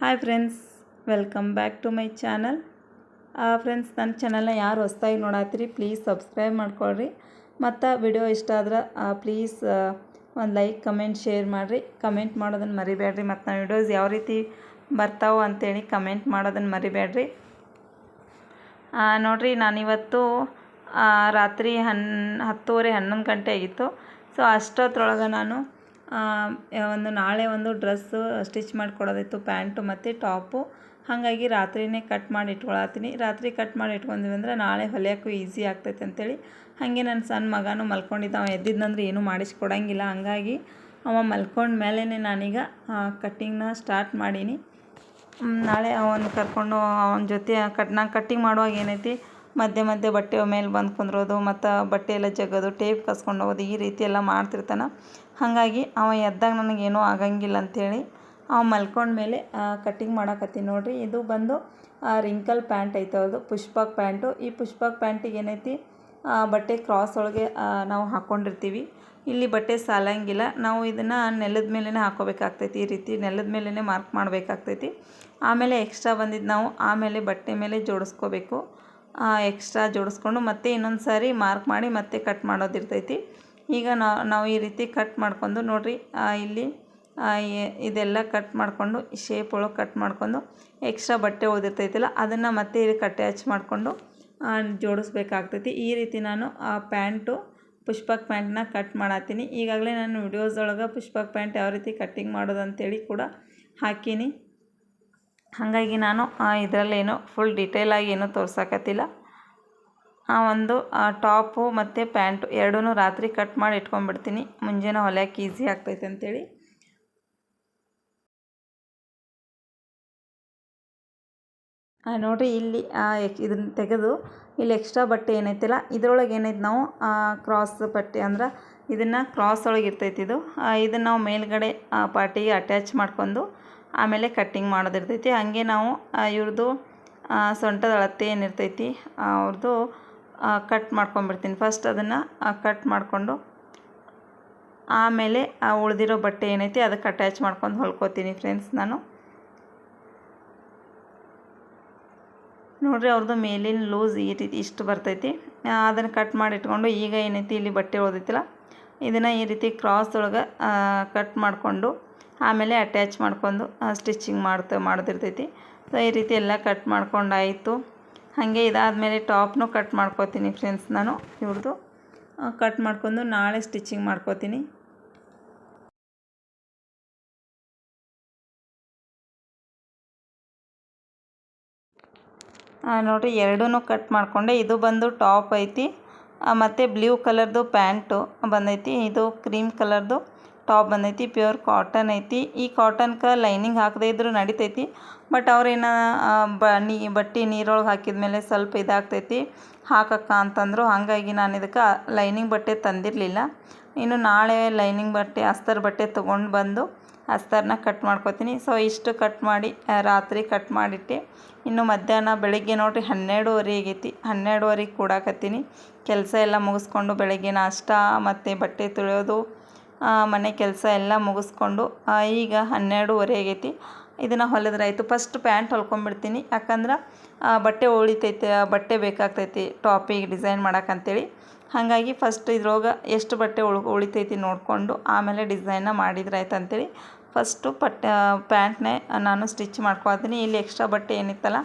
Hi friends, welcome back to my channel. Friends, ನನ್ನ ಚಾನಲ್ನ ಯಾರು ಹೊಸ್ದಾಗಿ ನೋಡತ್ತೀರಿ, ಪ್ಲೀಸ್ ಸಬ್ಸ್ಕ್ರೈಬ್ ಮಾಡ್ಕೊಳ್ರಿ. ಮತ್ತು ವಿಡಿಯೋ ಇಷ್ಟ ಆದ್ರೆ ಪ್ಲೀಸ್ ಒಂದು ಲೈಕ್, ಕಮೆಂಟ್, ಶೇರ್ ಮಾಡಿರಿ. ಕಮೆಂಟ್ ಮಾಡೋದನ್ನು ಮರಿಬೇಡ್ರಿ. ಮತ್ತು ನಾವು ವಿಡಿಯೋಸ್ ಯಾವ ರೀತಿ ಬರ್ತಾವೋ ಅಂತೇಳಿ ಕಮೆಂಟ್ ಮಾಡೋದನ್ನು ಮರಿಬೇಡ್ರಿ. ನೋಡಿರಿ, ನಾನಿವತ್ತು ರಾತ್ರಿ ಹನ್, ಹತ್ತುವರೆ ಹನ್ನೊಂದು ಗಂಟೆ ಆಗಿತ್ತು. ಸೊ ಅಷ್ಟೊತ್ತರೊಳಗೆ ನಾನು ಒಂದು ನಾಳೆ ಒಂದು ಡ್ರೆಸ್ಸು ಸ್ಟಿಚ್ ಮಾಡಿಕೊಡೋದಿತ್ತು, ಪ್ಯಾಂಟು ಮತ್ತು ಟಾಪು. ಹಾಗಾಗಿ ರಾತ್ರಿಯೇ ಕಟ್ ಮಾಡಿ ಇಟ್ಕೊಳತ್ತೀನಿ. ರಾತ್ರಿ ಕಟ್ ಮಾಡಿ ಇಟ್ಕೊಂಡ್ವಿ ಅಂದರೆ ನಾಳೆ ಹೊಲಿಯೋಕ್ಕೂ ಈಸಿ ಆಗ್ತೈತೆ ಅಂತೇಳಿ. ಹಾಗೆ ನನ್ನ ಸಣ್ಣ ಮಗನೂ ಮಲ್ಕೊಂಡಿದ್ದ. ಅವ ಎದ್ದಿದ್ದಂದ್ರೆ ಏನೂ ಮಾಡಿಸ್ಕೊಡಂಗಿಲ್ಲ. ಹಂಗಾಗಿ ಅವ ಮಲ್ಕೊಂಡ ಮೇಲೇ ನಾನೀಗ ಕಟ್ಟಿಂಗ್ನ ಸ್ಟಾರ್ಟ್ ಮಾಡೀನಿ. ನಾಳೆ ಅವನು ಕರ್ಕೊಂಡು, ಅವನ ಜೊತೆ ಕಟ್, ನಾನು ಕಟ್ಟಿಂಗ್ ಮಾಡುವಾಗ ಏನೈತಿ ಮಧ್ಯೆ ಮಧ್ಯೆ ಬಟ್ಟೆ ಮೇಲೆ ಬಂದು ಕುಂದ್ರೋದು, ಮತ್ತು ಬಟ್ಟೆ ಎಲ್ಲ ಜಗ್ಗೋದು, ಟೇಪ್ ಕಸ್ಕೊಂಡು ಹೋಗೋದು, ಈ ರೀತಿ ಎಲ್ಲ ಮಾಡ್ತಿರ್ತಾನೆ. ಹಾಗಾಗಿ ಅವ ಎದ್ದಾಗ ನನಗೇನೂ ಆಗಂಗಿಲ್ಲ ಅಂಥೇಳಿ ಅವ ಮಲ್ಕೊಂಡ ಮೇಲೆ ಕಟ್ಟಿಂಗ್ ಮಾಡಾಕತ್ತೀನಿ ನೋಡಿರಿ. ಇದು ಬಂದು ರಿಂಕಲ್ ಪ್ಯಾಂಟ್ ಐತೆ ಅದು, ಪುಷ್ಪಕ್ ಪ್ಯಾಂಟು ಈ ಪುಷ್ಪಕ್ ಪ್ಯಾಂಟಿಗೆ ಏನೈತಿ ಬಟ್ಟೆ ಕ್ರಾಸ್ ಒಳಗೆ ನಾವು ಹಾಕ್ಕೊಂಡಿರ್ತೀವಿ ಇಲ್ಲಿ ಬಟ್ಟೆ ಸಾಲಂಗಿಲ್ಲ. ನಾವು ಇದನ್ನು ನೆಲದ ಮೇಲೇ ಹಾಕೋಬೇಕಾಗ್ತೈತಿ. ಈ ರೀತಿ ನೆಲದ ಮೇಲೇ ಮಾರ್ಕ್ ಮಾಡಬೇಕಾಗ್ತೈತಿ. ಆಮೇಲೆ ಎಕ್ಸ್ಟ್ರಾ ಬಂದಿದ್ದು ನಾವು, ಆಮೇಲೆ ಬಟ್ಟೆ ಮೇಲೆ ಜೋಡಿಸ್ಕೋಬೇಕು. ಎಕ್ಸ್ಟ್ರಾ ಜೋಡಿಸ್ಕೊಂಡು ಮತ್ತೆ ಇನ್ನೊಂದು ಸಾರಿ ಮಾರ್ಕ್ ಮಾಡಿ ಮತ್ತೆ ಕಟ್ ಮಾಡೋದಿರ್ತೈತಿ ಈಗ ನಾವು ಈ ರೀತಿ ಕಟ್ ಮಾಡ್ಕೊಂಡು ನೋಡಿರಿ ಇಲ್ಲಿ ಇದೆಲ್ಲ ಕಟ್ ಮಾಡಿಕೊಂಡು ಶೇಪ್ ಒಳಗೆ ಕಟ್ ಮಾಡ್ಕೊಂಡು ಎಕ್ಸ್ಟ್ರಾ ಬಟ್ಟೆ ಉಳಿದಿರ್ತೈತಿಲ್ಲ ಅದನ್ನು ಮತ್ತೆ ಇದಕ್ಕೆ ಅಟ್ಯಾಚ್ ಮಾಡಿಕೊಂಡು ಜೋಡಿಸ್ಬೇಕಾಗ್ತೈತಿ. ಈ ರೀತಿ ನಾನು, ಆ, ಪ್ಯಾಂಟು ಪುಷ್ಪಕ್ ಪ್ಯಾಂಟ್ನ ಕಟ್ ಮಾಡತ್ತೀನಿ ಈಗಾಗಲೇ ನಾನು ವಿಡಿಯೋಸ್ ಒಳಗೆ ಪುಷ್ಪಕ್ ಪ್ಯಾಂಟ್ ಯಾವ ರೀತಿ ಕಟ್ಟಿಂಗ್ ಮಾಡೋದು ಕೂಡ ಹಾಕೀನಿ. ಹಾಗಾಗಿ ನಾನು ಇದರಲ್ಲೇನು ಫುಲ್ ಡಿಟೇಲಾಗಿ ಏನೂ ತೋರ್ಸಕ್ಕತ್ತಿಲ್ಲ ಆ ಒಂದು ಟಾಪು ಮತ್ತು ಪ್ಯಾಂಟು ಎರಡೂ ರಾತ್ರಿ ಕಟ್ ಮಾಡಿ ಇಟ್ಕೊಂಡ್ಬಿಡ್ತೀನಿ. ಮುಂಜಾನೆ ಹೊಲಿಯೋಕೆ ಈಸಿ ಆಗ್ತೈತೆ ಅಂಥೇಳಿ ನೋಡಿರಿ ಇಲ್ಲಿ ಇದನ್ನ ತೆಗೆದು ಇಲ್ಲಿ ಎಕ್ಸ್ಟ್ರಾ ಬಟ್ಟೆ ಏನೈತಿಲ್ಲ, ಇದ್ರೊಳಗೆ ಏನೈತೆ ನಾವು ಕ್ರಾಸ್ ಬಟ್ಟೆ ಅಂದ್ರೆ ಇದನ್ನು ಕ್ರಾಸ್ ಒಳಗೆ ಇರ್ತೈತಿ ಇದು. ಇದನ್ನು ನಾವು ಮೇಲ್ಗಡೆ ಪಾರ್ಟಿಗೆ ಅಟ್ಯಾಚ್ ಮಾಡ್ಕೊಂಡು ಆಮೇಲೆ ಕಟ್ಟಿಂಗ್ ಮಾಡೋದಿರ್ತೈತಿ. ಹಾಗೆ ನಾವು ಇವ್ರದ್ದು ಸೊಂಟದ ಅಳತೆ ಏನಿರ್ತೈತಿ ಅವ್ರದ್ದು ಕಟ್ ಮಾಡ್ಕೊಂಬಿಡ್ತೀನಿ ಫಸ್ಟ್ ಅದನ್ನು ಕಟ್ ಮಾಡಿಕೊಂಡು, ಆಮೇಲೆ ಆ ಉಳಿದಿರೋ ಬಟ್ಟೆ ಏನೈತಿ ಅದಕ್ಕೆ ಅಟ್ಯಾಚ್ ಮಾಡ್ಕೊಂಡು ಹೊಲ್ಕೋತೀನಿ ಫ್ರೆಂಡ್ಸ್ ನಾನು. ನೋಡಿರಿ ಅವ್ರದ್ದು ಮೇಲಿನ ಲೂಸ್ ಈ ರೀತಿ ಇಷ್ಟು ಬರ್ತೈತಿ. ಅದನ್ನು ಕಟ್ ಮಾಡಿ ಇಟ್ಕೊಂಡು ಈಗ ಏನೈತಿ ಇಲ್ಲಿ ಬಟ್ಟೆ ಉಳ್ದೈತಿಲ್ಲ, ಇದನ್ನು ಈ ರೀತಿ ಕ್ರಾಸ್ ಒಳಗೆ ಕಟ್ ಮಾಡಿಕೊಂಡು ಆಮೇಲೆ ಅಟ್ಯಾಚ್ ಮಾಡ್ಕೊಂಡು ಸ್ಟಿಚಿಂಗ್ ಮಾಡ್ತಾ, ಮಾಡೋದಿರ್ತೈತಿ. ಸೊ ಈ ರೀತಿ ಎಲ್ಲ ಕಟ್ ಮಾಡ್ಕೊಂಡಾಯಿತು. ಹಾಗೆ ಇದಾದಮೇಲೆ ಟಾಪ್ನು ಕಟ್ ಮಾಡ್ಕೋತೀನಿ ಫ್ರೆಂಡ್ಸ್ ನಾನು ಇವ್ರದ್ದು ಕಟ್ ಮಾಡ್ಕೊಂಡು ನಾಳೆ ಸ್ಟಿಚಿಂಗ್ ಮಾಡ್ಕೋತೀನಿ. ನೋಡ್ರಿ ಎರಡೂ ಕಟ್ ಮಾಡಿಕೊಂಡೆ. ಇದು ಬಂದು ಟಾಪ್ ಐತಿ. ಮತ್ತು ಬ್ಲೂ ಕಲರ್ದು ಪ್ಯಾಂಟು ಬಂದೈತಿ. ಇದು ಕ್ರೀಮ್ ಕಲರ್ದು ಟಾಪ್ ಬಂದೈತಿ ಪ್ಯೂರ್ ಕಾಟನ್ ಐತಿ. ಈ ಕಾಟನ್ಗೆ ಲೈನಿಂಗ್ ಹಾಕದೇ ಇದ್ದರೂ ನಡಿತೈತಿ. ಬಟ್ ಅವ್ರೇನ ಆ, ಬ ನೀ ಬಟ್ಟೆ ನೀರೊಳಗೆ ಹಾಕಿದ್ಮೇಲೆ ಸ್ವಲ್ಪ ಇದಾಗ್ತೈತಿ. ಹಾಕಕ್ಕ ಅಂತಂದರು ಹಾಗಾಗಿ ನಾನು ಇದಕ್ಕೆ ಲೈನಿಂಗ್ ಬಟ್ಟೆ ತಂದಿರಲಿಲ್ಲ. ಇನ್ನು ನಾಳೆ ಲೈನಿಂಗ್ ಬಟ್ಟೆ ಅಸ್ತರ್ ಬಟ್ಟೆ ತೊಗೊಂಡು ಬಂದು ಅಸ್ತರ್ನ ಕಟ್ ಮಾಡ್ಕೊತೀನಿ. ಸೊ ಇಷ್ಟು ಕಟ್ ಮಾಡಿ ರಾತ್ರಿ ಕಟ್ ಮಾಡಿಟ್ಟೆ. ಇನ್ನು ಮಧ್ಯಾಹ್ನ ಬೆಳಗ್ಗೆ ನೋಡಿರಿ ಹನ್ನೆರಡುವರೆ ಆಗೈತಿ. ಹನ್ನೆರಡುವರೆಗೆ ಕೂಡಾಕತ್ತೀನಿ. ಕೆಲಸ ಎಲ್ಲ ಮುಗಿಸ್ಕೊಂಡು ಬೆಳಗ್ಗೆ ನಾಷ್ಟ ಮತ್ತು ಬಟ್ಟೆ ತೊಳೆಯೋದು ಮನೆ ಕೆಲಸ ಎಲ್ಲ ಮುಗಿಸ್ಕೊಂಡು ಈಗ ಹನ್ನೆರಡೂವರೆ ಆಗೈತಿ. ಇದನ್ನು ಹೊಲಿದ್ರಾಯ್ತು. First pant ಹೊಲ್ಕೊಂಬಿಡ್ತೀನಿ. ಯಾಕಂದ್ರೆ ಬಟ್ಟೆ ಉಳಿತೈತೆ ಬಟ್ಟೆ ಬೇಕಾಗ್ತೈತಿ ಟಾಪಿಗೆ ಡಿಸೈನ್ ಮಾಡಕ್ಕಂತೇಳಿ ಹಾಗಾಗಿ ಫಸ್ಟ್ ಇದ್ರೊಳಗೆ ಎಷ್ಟು ಬಟ್ಟೆ ಉಳ್, ಉಳಿತೈತಿ ನೋಡಿಕೊಂಡು, ಆಮೇಲೆ ಡಿಸೈನ್ನ ಮಾಡಿದ್ರಾಯ್ತು ಅಂತೇಳಿ ಫಸ್ಟು ಪಟ್ ಪ್ಯಾಂಟ್ನೇ ನಾನು ಸ್ಟಿಚ್ ಮಾಡ್ಕೊಳ್ತೀನಿ. ಇಲ್ಲಿ ಎಕ್ಸ್ಟ್ರಾ ಬಟ್ಟೆ ಏನಿತ್ತಲ್ಲ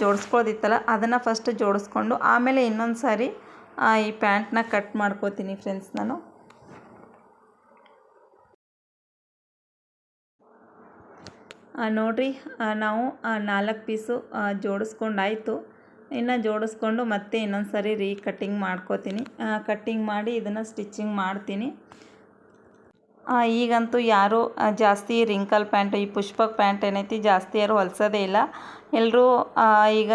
ಜೋಡಿಸ್ಕೊಳ್ಳೋದಿತ್ತಲ್ಲ ಅದನ್ನು ಫಸ್ಟ್ ಜೋಡಿಸ್ಕೊಂಡು, ಆಮೇಲೆ ಇನ್ನೊಂದು ಸಾರಿ ಈ ಪ್ಯಾಂಟ್ನ ಕಟ್ ಮಾಡ್ಕೋತೀನಿ ಫ್ರೆಂಡ್ಸ್ ನಾನು. ನೋಡ್ರಿ ನಾವು ನಾಲ್ಕು ಪೀಸು ಜೋಡಿಸ್ಕೊಂಡು ಜೋಡಿಸ್ಕೊಂಡಾಯ್ತು. ಇನ್ನು ಜೋಡಿಸ್ಕೊಂಡು ಮತ್ತೆ ಇನ್ನೊಂದು ಸರಿ ರೀ ಕಟ್ಟಿಂಗ್ ಮಾಡ್ಕೋತೀನಿ. ಕಟ್ಟಿಂಗ್ ಮಾಡಿ ಇದನ್ನು ಸ್ಟಿಚಿಂಗ್ ಮಾಡ್ತೀನಿ. ಈಗಂತೂ ಯಾರೂ ಜಾಸ್ತಿ ರಿಂಕಲ್ ಪ್ಯಾಂಟ್ ಈ ಪುಷ್ಪಕ್ ಪ್ಯಾಂಟ್ ಏನೈತಿ ಜಾಸ್ತಿ ಯಾರು ಹೊಲಿಸೋದೇ ಇಲ್ಲ. ಎಲ್ಲರೂ ಈಗ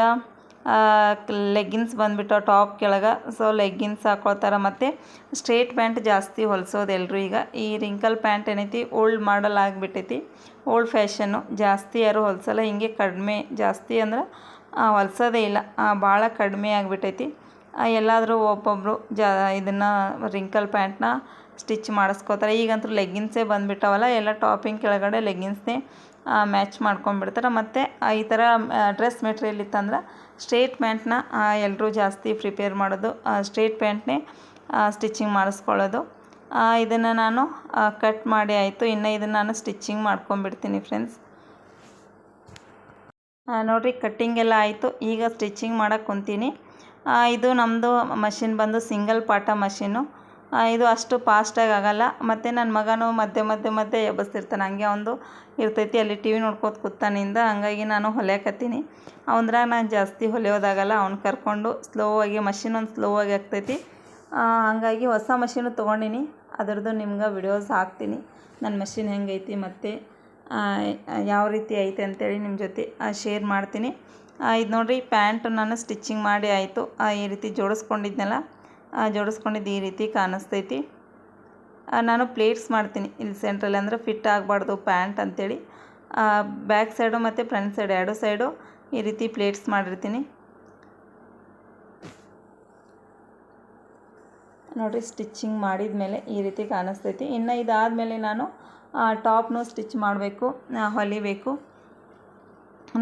ಲೆಗ್ಗಿನ್ಸ್ ಬಂದುಬಿಟ್ಟು ಟಾಪ್ ಕೆಳಗೆ. ಸೊ ಲೆಗ್ಗಿನ್ಸ್ ಹಾಕ್ಕೊಳ್ತಾರೆ ಮತ್ತು ಸ್ಟ್ರೇಟ್ ಪ್ಯಾಂಟ್ ಜಾಸ್ತಿ ಹೊಲ್ಸೋದು ಎಲ್ಲರೂ ಈಗ. ಈ ರಿಂಕಲ್ ಪ್ಯಾಂಟ್ ಏನೈತಿ ಓಲ್ಡ್ ಮಾಡಲ್ ಆಗಿಬಿಟ್ಟೈತಿ. ಓಲ್ಡ್ ಫ್ಯಾಷನ್ನು ಜಾಸ್ತಿ ಯಾರು ಹೊಲ್ಸಲ್ಲ, ಹಿಂಗೆ ಕಡಿಮೆ, ಜಾಸ್ತಿ ಅಂದ್ರೆ ಹೊಲ್ಸೋದೇ ಇಲ್ಲ. ಭಾಳ ಕಡಿಮೆ ಆಗಿಬಿಟ್ಟೈತಿ. ಎಲ್ಲಾದರೂ ಒಬ್ಬೊಬ್ಬರು ಜಾ, ಇದನ್ನು ರಿಂಕಲ್ ಪ್ಯಾಂಟ್ನ ಸ್ಟಿಚ್ ಮಾಡಿಸ್ಕೋತಾರೆ. ಈಗಂತೂ ಲೆಗ್ಗಿನ್ಸೇ ಬಂದುಬಿಟ್ಟವಲ್ಲ, ಎಲ್ಲ ಟಾಪಿಂಗ್ ಕೆಳಗಡೆ ಲೆಗ್ಗಿನ್ಸ್ನೇ ಮ್ಯಾಚ್ ಮಾಡ್ಕೊಂಡ್ಬಿಡ್ತಾರೆ. ಮತ್ತು ಈ ಥರ ಡ್ರೆಸ್ ಮೆಟೀರಿಯಲ್ ಇತ್ತಂದ್ರೆ ಸ್ಟ್ರೇಟ್ ಪ್ಯಾಂಟ್ನ ಎಲ್ಲರೂ ಜಾಸ್ತಿ ಪ್ರಿಪೇರ್ ಮಾಡೋದು ಸ್ಟ್ರೇಟ್ ಪ್ಯಾಂಟ್ನೇ ಸ್ಟಿಚಿಂಗ್ ಮಾಡಿಸ್ಕೊಳ್ಳೋದು. ಇದನ್ನು ನಾನು ಕಟ್ ಮಾಡಿ ಆಯಿತು. ಇನ್ನು ಇದನ್ನು ನಾನು ಸ್ಟಿಚಿಂಗ್ ಮಾಡ್ಕೊಂಬಿಡ್ತೀನಿ ಫ್ರೆಂಡ್ಸ್. ನೋಡಿರಿ, ಕಟ್ಟಿಂಗ್ ಎಲ್ಲ ಆಯಿತು. ಈಗ ಸ್ಟಿಚಿಂಗ್ ಮಾಡೋಕ್ಕೆ ಕುಂತೀನಿ. ಇದು ನಮ್ಮದು ಮಷಿನ್ ಬಂದು ಸಿಂಗಲ್ ಪಾಟ ಮಷಿನ್ನು ಇದು ಅಷ್ಟು ಫಾಸ್ಟಾಗಿ ಆಗೋಲ್ಲ. ಮತ್ತು ನನ್ನ ಮಗನೂ ಮಧ್ಯೆ ಮಧ್ಯೆ ಮಧ್ಯೆ ಎಬ್ಬಿಸ್ತಿರ್ತಾನೆ. ಹಂಗೆ ಒಂದು ಇರ್ತೈತಿ, ಅಲ್ಲಿ ಟಿ ವಿ ನೋಡ್ಕೋತ ಕೂತಾನಿಂದ. ಹಂಗಾಗಿ ನಾನು ಹೊಲಿಯಕತ್ತೀನಿ. ಅವಂದ್ರಾಗ ನಾನು ಜಾಸ್ತಿ ಹೊಲಿಯೋದಾಗಲ್ಲ. ಅವ್ನು ಕರ್ಕೊಂಡು ಸ್ಲೋ ಆಗಿ ಮಷಿನ್ ಒಂದು ಸ್ಲೋ ಆಗಿ ಆಗ್ತೈತಿ. ಹಂಗಾಗಿ ಹೊಸ ಮಷೀನು ತೊಗೊಂಡಿನಿ. ಅದ್ರದ್ದು ನಿಮ್ಗೆ ವಿಡಿಯೋಸ್ ಹಾಕ್ತೀನಿ. ನನ್ನ ಮಷಿನ್ ಹೆಂಗೈತಿ, ಮತ್ತು ಯಾವ ರೀತಿ ಐತೆ ಅಂತೇಳಿ ನಿಮ್ಮ ಜೊತೆ ಶೇರ್ ಮಾಡ್ತೀನಿ. ಇದು ನೋಡಿರಿ ಪ್ಯಾಂಟ್ ನಾನು ಸ್ಟಿಚಿಂಗ್ ಮಾಡಿ ಆಯಿತು. ಈ ರೀತಿ ಜೋಡಿಸ್ಕೊಂಡಿದ್ನಲ್ಲ. ಜೋಡಿಸ್ಕೊಂಡಿದ್ದು ಈ ರೀತಿ ಕಾಣಿಸ್ತೈತಿ. ನಾನು ಪ್ಲೇಟ್ಸ್ ಮಾಡ್ತೀನಿ ಇಲ್ಲಿ ಸೆಂಟ್ರಲ್ಲಿ ಅಂದರೆ ಫಿಟ್ ಆಗಬಾರ್ದು ಪ್ಯಾಂಟ್ ಅಂಥೇಳಿ ಬ್ಯಾಕ್ ಸೈಡು ಮತ್ತು ಫ್ರಂಟ್ ಸೈಡ್ ಎರಡು ಸೈಡು ಈ ರೀತಿ ಪ್ಲೇಟ್ಸ್ ಮಾಡಿರ್ತೀನಿ. ನೋಡಿರಿ ಸ್ಟಿಚ್ಚಿಂಗ್ ಮಾಡಿದ ಮೇಲೆ ಈ ರೀತಿ ಕಾಣಿಸ್ತೈತಿ. ಇನ್ನು ಇದಾದಮೇಲೆ ನಾನು ಟಾಪ್ನು ಸ್ಟಿಚ್ ಮಾಡಬೇಕು ಹೊಲಿಬೇಕು.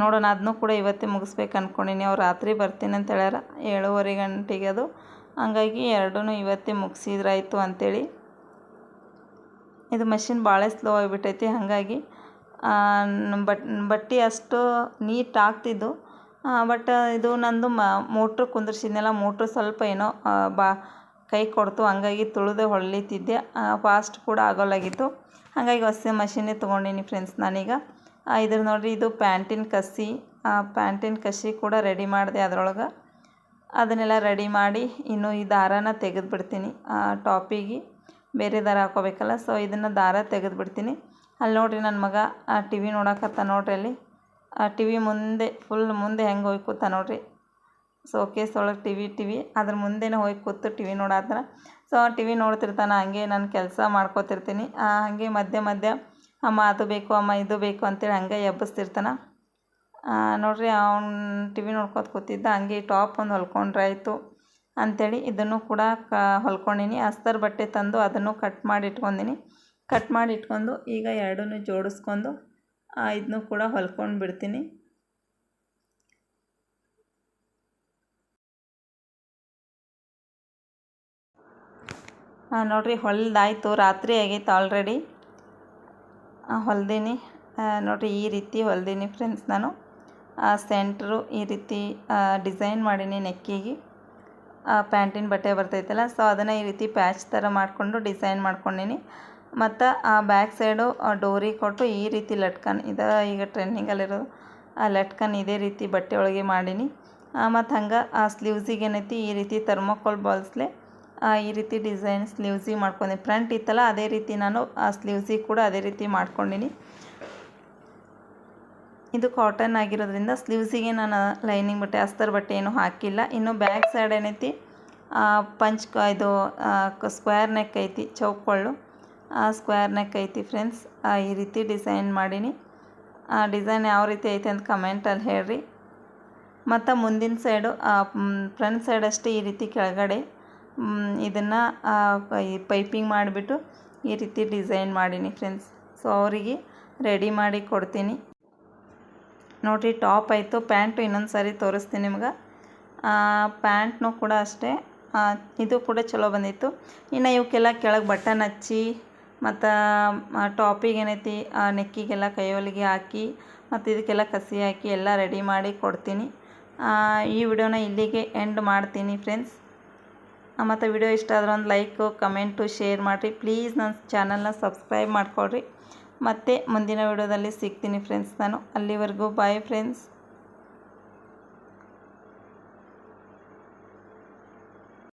ನೋಡೋಣ ಅದನ್ನೂ ಕೂಡ ಇವತ್ತೇ ಮುಗಿಸ್ಬೇಕು ಅಂದ್ಕೊಂಡಿನಿ ಅವ್ರು ರಾತ್ರಿ ಬರ್ತೀನಿ ಅಂತ ಹೇಳ್ಯಾರ. ಏಳುವರೆ ಗಂಟೆಗೆ ಅದು ಹಂಗಾಗಿ ಎರಡೂ ಇವತ್ತೇ ಮುಗಿಸಿದ್ರಾಯ್ತು ಅಂಥೇಳಿ ಇದು ಮಷಿನ್ ಭಾಳ ಸ್ಲೋ ಆಗಿಬಿಟ್ಟೈತಿ, ಹಾಗಾಗಿ ಬಟ್ ಬಟ್ಟೆ ಅಷ್ಟು ನೀಟ್ ಆಗ್ತಿದ್ದು. ಬಟ್ ಇದು ನಂದು ಮೋಟ್ರ್ ಕುಂದಿರ್ಸಿದ್ನೆಲ್ಲ, ಮೋಟ್ರ್ ಸ್ವಲ್ಪ ಏನೋ ಬಾ, ಕೈ ಕೊಡ್ತು, ಹಂಗಾಗಿ ತುಳಿದು ಹೊಳಿತಿದ್ದೆ ಫಾಸ್ಟ್ ಕೂಡ ಆಗೋಲ್ಲಾಗಿತ್ತು ಹಾಗಾಗಿ ಹೊಸ ಮಷೀನೇ ತೊಗೊಂಡೀನಿ ಫ್ರೆಂಡ್ಸ್ ನಾನೀಗ. ಇದ್ರ ನೋಡಿರಿ, ಇದು ಪ್ಯಾಂಟಿನ ಕಸಿ ಪ್ಯಾಂಟಿನ ಕಸಿ ಕೂಡ ರೆಡಿ ಮಾಡಿದೆ ಅದರೊಳಗೆ. ಅದನ್ನೆಲ್ಲ ರೆಡಿ ಮಾಡಿ ಇನ್ನು ಈ ದಾರಾನ ಆ, ಟಾಪಿಗೆ ಬೇರೆ ದಾರ ಹಾಕೋಬೇಕಲ್ಲ ಸೊ ಇದನ್ನು ದಾರ ತೆಗೆದುಬಿಡ್ತೀನಿ. ಅಲ್ಲಿ ನೋಡಿರಿ ನನ್ನ ಮಗ, ಆ ಟಿ ವಿ ನೋಡಕತ್ತ ನೋಡಿರಿ ಅಲ್ಲಿ. ಆ ಟಿ ವಿ ಮುಂದೆ ಫುಲ್ ಮುಂದೆ ಹೆಂಗೆ ಹೋಗಿ ಕೂತ ನೋಡಿರಿ. ಸೋ ಕೇಸ್ ಒಳಗೆ ಟಿ ವಿ ಟಿ ವಿ ಅದ್ರ ಮುಂದೆನೇ ಹೋಗಿ ಕೂತು ಟಿ ವಿ ನೋಡಾತ್ರ. ಸೊ ಟಿ ವಿ ನೋಡ್ತಿರ್ತಾನೆ, ಹಂಗೆ ನಾನು ಕೆಲಸ ಮಾಡ್ಕೋತಿರ್ತೀನಿ. ಹಾಗೆ ಮಧ್ಯ ಮಧ್ಯ, ಅಮ್ಮ, ಅದು ಬೇಕು, ಅಮ್ಮ, ಇದು ಬೇಕು ಅಂತೇಳಿ ಹಂಗೆ ಎಬ್ಬಿಸ್ತಿರ್ತಾನೆ. ನೋಡಿರಿ ಅವ್ನು ಟಿ ವಿ ನೋಡ್ಕೋತ ಕೂತಿದ್ದ, ಹಂಗೆ ಟಾಪ್ ಒಂದು ಹೊಲ್ಕೊಂಡ್ರೆ ಆಯಿತು. ಅಂಥೇಳಿ ಇದನ್ನು ಕೂಡ ಕ, ಹೊಲ್ಕೊಂಡೀನಿ. ಅಸ್ತರ್ ಬಟ್ಟೆ ತಂದು ಅದನ್ನು ಕಟ್ ಮಾಡಿ ಇಟ್ಕೊಂಡೀನಿ ಕಟ್ ಮಾಡಿ ಇಟ್ಕೊಂಡು ಈಗ ಎರಡನ್ನೂ ಜೋಡಿಸ್ಕೊಂಡು ಇದನ್ನು ಕೂಡ ಹೊಲ್ಕೊಂಡು ಬಿಡ್ತೀನಿ. ನೋಡಿರಿ ಹೊಲ್ದಾಯಿತು, ರಾತ್ರಿ ಆಗೈತೆ ಆಲ್ರೆಡಿ ಹೊಲ್ದೀನಿ. ನೋಡಿರಿ ಈ ರೀತಿ ಹೊಲ್ದೀನಿ ಫ್ರೆಂಡ್ಸ್ ನಾನು. ಸೆಂಟ್ರು ಈ ರೀತಿ ಡಿಸೈನ್ ಮಾಡೀನಿ ನೆಕ್ಕಿಗೆ. ಆ ಪ್ಯಾಂಟಿನ ಬಟ್ಟೆ ಬರ್ತೈತಲ್ಲ, ಸೊ ಅದನ್ನು ಈ ರೀತಿ ಪ್ಯಾಚ್ ಥರ ಮಾಡಿಕೊಂಡು ಡಿಸೈನ್ ಮಾಡ್ಕೊಂಡೀನಿ. ಮತ್ತು ಆ ಬ್ಯಾಕ್ ಸೈಡು ಡೋರಿ ಕೊಟ್ಟು ಈ ರೀತಿ ಲಟ್ಕನ್, ಇದು ಈಗ ಟ್ರೆಂಡಿಂಗಲ್ಲಿರೋದು ಆ ಲಟ್ಕನ್ ಇದೇ ರೀತಿ ಬಟ್ಟೆ ಒಳಗೆ ಮಾಡೀನಿ. ಮತ್ತು ಹಂಗೆ ಆ ಸ್ಲೀವ್ಸಿಗೆ ಏನೈತಿ, ಈ ರೀತಿ ಥರ್ಮೋಕೋಲ್ ಬಾಲ್ಸ್ಲೆ ಈ ರೀತಿ ಡಿಸೈನ್ ಸ್ಲೀವ್ಸಿಗೆ ಮಾಡ್ಕೊಂಡೆ ಫ್ರಂಟ್ ಇತ್ತಲ್ಲ, ಅದೇ ರೀತಿ ನಾನು ಆ ಸ್ಲೀವ್ಸಿಗೆ ಕೂಡ ಅದೇ ರೀತಿ ಮಾಡ್ಕೊಂಡೀನಿ. ಇದು ಕಾಟನ್ ಆಗಿರೋದ್ರಿಂದ ಸ್ಲೀವ್ಸಿಗೆ ನಾನು ಲೈನಿಂಗ್ ಬಟ್ಟೆ, ಅಸ್ತರ್ ಬಟ್ಟೆ ಏನು ಹಾಕಿಲ್ಲ. ಇನ್ನು ಬ್ಯಾಕ್ ಸೈಡ್ ಏನೈತಿ? ಪಂಚ್ ಇದು ಸ್ಕ್ವೇರ್ ನೆಕ್ ಐತಿ, ಚೌಕೊಳ್ಳು. ಸ್ಕ್ವೇರ್ ನೆಕ್ ಐತಿ ಫ್ರೆಂಡ್ಸ್ ಈ ರೀತಿ ಡಿಸೈನ್ ಮಾಡೀನಿ. ಡಿಸೈನ್ ಯಾವ ರೀತಿ ಐತೆ ಅಂತ ಕಮೆಂಟಲ್ಲಿ ಹೇಳ್ರಿ. ಮತ್ತು ಮುಂದಿನ ಸೈಡು ಫ್ರಂಟ್ ಸೈಡ್ ಅಷ್ಟೇ ಈ ರೀತಿ ಕೆಳಗಡೆ. ಇದನ್ನು ಈ ಪೈಪಿಂಗ್ ಮಾಡಿಬಿಟ್ಟು ಈ ರೀತಿ ಡಿಸೈನ್ ಮಾಡೀನಿ ಫ್ರೆಂಡ್ಸ್ ಸೊ ಅವರಿಗೆ ರೆಡಿ ಮಾಡಿ ಕೊಡ್ತೀನಿ. ನೋಡಿರಿ ಟಾಪ್ ಆಯಿತು. ಪ್ಯಾಂಟು ಇನ್ನೊಂದು ಸಾರಿ ತೋರಿಸ್ತೀನಿ ನಿಮ್ಗೆ. ಪ್ಯಾಂಟ್ನು ಕೂಡ ಅಷ್ಟೇ. ಇದು ಕೂಡ ಚಲೋ ಬಂದಿತ್ತು. ಇನ್ನು ಇವಕ್ಕೆಲ್ಲ ಕೆಳಗೆ ಬಟನ್ ಹಚ್ಚಿ, ಮತ್ತು ಟಾಪಿಗೆ ಏನೈತಿ ನೆಕ್ಕಿಗೆಲ್ಲ ಕೈಯೊಲಿಗೆ ಹಾಕಿ, ಮತ್ತು ಇದಕ್ಕೆಲ್ಲ ಕಸಿ ಹಾಕಿ ಎಲ್ಲ ರೆಡಿ ಮಾಡಿ ಕೊಡ್ತೀನಿ. ಈ ವಿಡಿಯೋನ ಇಲ್ಲಿಗೆ ಎಂಡ್ ಮಾಡ್ತೀನಿ ಫ್ರೆಂಡ್ಸ್. ಮತ್ತು ವಿಡಿಯೋ ಇಷ್ಟ ಆದ್ರೆ ಒಂದು ಲೈಕು, ಕಮೆಂಟು, ಶೇರ್ ಮಾಡಿರಿ. ಪ್ಲೀಸ್ ನನ್ನ ಚಾನಲ್ನ ಸಬ್ಸ್ಕ್ರೈಬ್ ಮಾಡ್ಕೊಳ್ರಿ. ಮತ್ತೆ ಮುಂದಿನ ವಿಡಿಯೋದಲ್ಲಿ ಸಿಗ್ತೀನಿ ಫ್ರೆಂಡ್ಸ್ ನಾನು. ಅಲ್ಲಿವರೆಗೂ ಬಾಯ್ ಫ್ರೆಂಡ್ಸ್